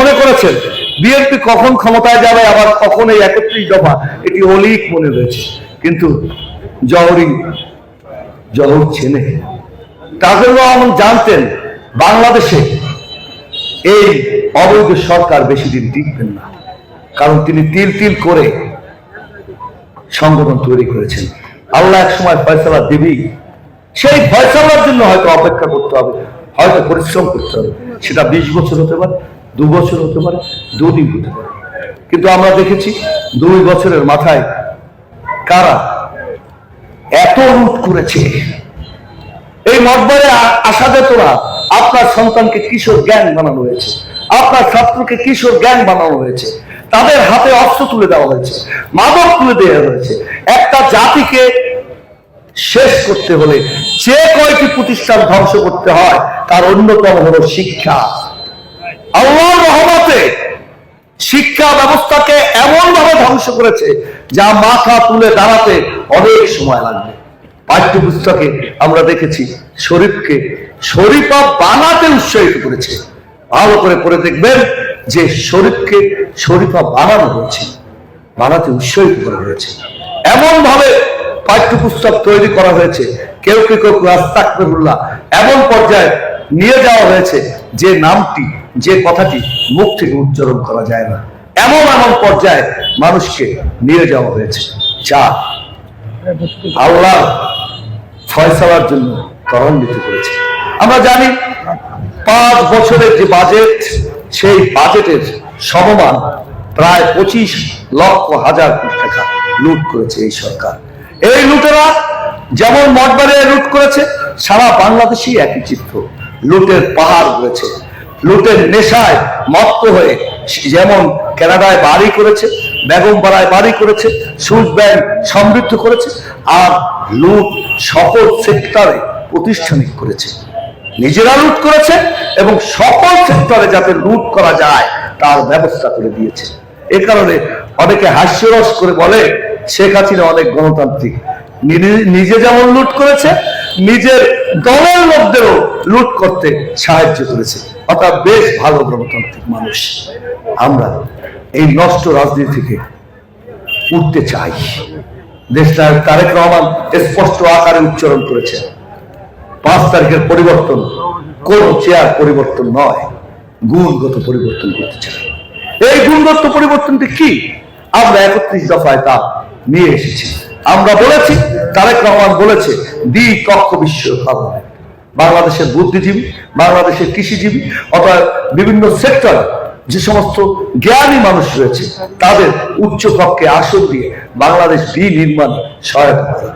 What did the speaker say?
মনে করেছেন, বিএনপি কখন ক্ষমতায় যাবে, আবার কখন এই একত্রিশ দফা, এটি অলিক মনে কিন্তু জহরি, জহর চেনে। তাজুল রহমান জানতেন, বাংলাদেশে এই অবৈধ সরকার বেশি দিন টিকবেন না। কারণ তিনি তিল তিল করে সংগঠন তৈরি করেছেন। আল্লাহ এক সময় ফয়সলা দিবি, সেই ফয়সলার জন্য হয়তো অপেক্ষা করতে হবে, হয়তো পরিশ্রম করতে হবে। সেটা বিশ বছর হতে পারে, দু বছর হতে পারে দুদিন হতে পারে। কিন্তু আমরা দেখেছি দুই বছরের মাথায় কারা এত রুট করেছে। এই মঠবারে আ- আসা যেত না আপনার সন্তানকে কিশোর জ্ঞান বানানো হয়েছে, আপনার ছাত্রকে কিশোর জ্ঞান বানানো হয়েছে। তাদের হাতে অস্ত্র তুলে দেওয়া হয়েছে, মাদক তুলে দেওয়া হয়েছে। একটা জাতিকে শেষ করতে হলে যে কয়টি প্রতিষ্ঠান ধ্বংস করতে হয়, তার অন্যতম হলো শিক্ষা। আল্লাহ রহমতে শিক্ষা ব্যবস্থাকে এমন ভাবে ধ্বংস করেছে, যা মাথা তুলে দাঁড়াতে অনেক সময় লাগবে। পাঠ্যপুস্তকে আমরা দেখেছি, শরীফকে শরীফা বানাতে উৎসাহিত করেছে। ভালো করে পড়ে দেখবেন যে শরীফকে শরীফা বানানো হয়েছে, বানাতে উৎসাহিত করা হয়েছে। এমন ভাবে পাঠ্যপুস্তক তৈরি করা হয়েছে, কেউ কেউ কেউ রাস্তাকরুল্লাহ এমন পর্যায়ে নিয়ে যাওয়া হয়েছে যে নামটি, যে কথাটি মুখ থেকে উচ্চারণ করা যায় না। এমন এমন পর্যায়ে মানুষকে নিয়ে যাওয়া হয়েছে। যা আল্লাহ ফয়সালার জন্য ত্বরান্বিত করেছে। আমরা জানি পাঁচ বছরের যে বাজেট সেই বাজেটের সমমান প্রায় পঁচিশ লক্ষ হাজার কোটি টাকা লুট করেছে এই সরকার। এই লুটেরা যেমন মঠবাড়ি লুট করেছে, সারা বাংলাদেশেই একই চিত্র। লুটের পাহাড় রয়েছে। লুটের নেশায় মত্ত হয়ে যেমন কানাডায় বাড়ি করেছে বেগমপাড়ায় বাড়ি করেছে, সুদ ব্যাংক সমৃদ্ধ করেছে, আর লুট সকল সেক্টরে প্রতিষ্ঠানিক করেছে। নিজেরা লুট করেছে এবং সকল সেক্টরে যাতে লুট করা যায়, তার ব্যবস্থা করে দিয়েছে। এ কারণে অনেকে হাস্যরস করে বলে, শেখ হাসিনা অনেক গণতান্ত্রিক। নিজে- যেমন লুট করেছে, নিজের দলের মধ্যেও লুট করতে সাহায্য করেছে। অর্থাৎ বেশ ভালো গণতান্ত্রিক মানুষ। আমরা এই নষ্ট রাজনীতি থেকে উঠতে চাই। দেশনায়ক তারেক রহমান স্পষ্ট আকারে উচ্চারণ করেছেন পাঁচ তারিখের পরিবর্তন কোন চেয়ার পরিবর্তন নয়, গুণগত পরিবর্তন করতে চাই। এই গুণগত পরিবর্তনটি কি? আমরা একত্রিশ দফায় তা নিয়ে এসেছি। আমরা বলেছি, তারেক রহমান বলেছে, দ্বি কক্ষ বিশ্ব বাংলাদেশের বুদ্ধিজীবী, বাংলাদেশের কৃষিজীবী অথবা বিভিন্ন সেক্টর, যে সমস্ত জ্ঞানী মানুষ রয়েছে, তাদের উচ্চ কক্ষে আসন দিয়ে বাংলাদেশ বিনির্মাণ সহায়তা করে।